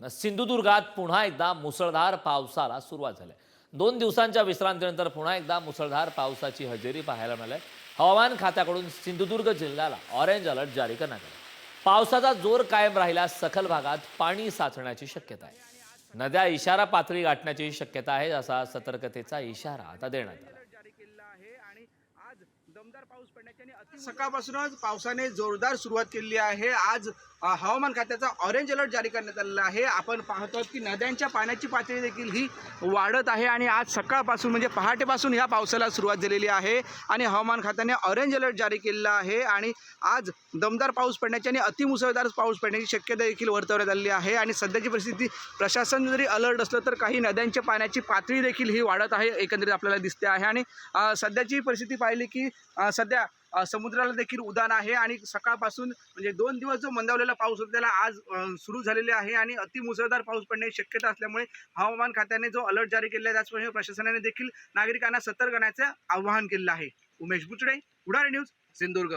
सिंधुदुर्गात पुन्हा एकदा मुसळधार पावसाला सुरुवात झाली दोन दिवसांच्या विश्रांतीनंतर पुन्हा एकदा मुसळधार पावसाची हजेरी पाहायला मिळाली हवामान खात्याकडून सिंधुदुर्ग जिल्ह्याला ऑरेंज अलर्ट जारी करण्यात आला पावसाचा जोर कायम राहिल्यास सखल भागात पाणी साचण्याची शक्यता आहे. नद्या इशारा पातळी गाठण्याची शक्यता आहे असा सतर्कतेचा इशारा आता देण्यात आला आज दमदार पाऊस पडण्याच्या अति सकाळपासूनच पावसाने जोरदार सुरुवात केलेली आहे. आज हवामान खात्याचा ऑरेंज अलर्ट जारी करण्यात आलेला आहे. आपण पाहतो की नद्यांच्या पाण्याची पातळी देखील ही वाढत आहे आणि आज सकाळपासून म्हणजे पहाटेपासून ह्या पावसाला सुरुवात झालेली आहे आणि हवामान खात्याने ऑरेंज अलर्ट जारी केलेला आहे आणि आज दमदार पाऊस पडण्याची आणि अतिमुसळधार पाऊस पडण्याची शक्यता देखील वर्तवण्यात आलेली आहे आणि सध्याची परिस्थिती प्रशासन जरी अलर्ट असलं तर काही नद्यांच्या पाण्याची पातळी देखील ही वाढत आहे एकंदरीत आपल्याला दिसते आहे आणि सध्याची परिस्थिती पाहिले की सध्या समुद्राला देखील उदान आहे आणि सकाळपासून म्हणजे दोन दिवस जो मंदावलेला पाऊस होता त्याला आज सुरू झालेले आहे आणि अतिमुसळधार पाऊस पडण्याची शक्यता असल्यामुळे हवामान खात्याने जो अलर्ट जारी केलेला आहे त्याचप्रमाणे प्रशासनाने देखील नागरिकांना सतर्क करण्याचं आवाहन केलेलं आहे. उमेश बुचडे उडारी न्यूज सिंधुदुर्ग.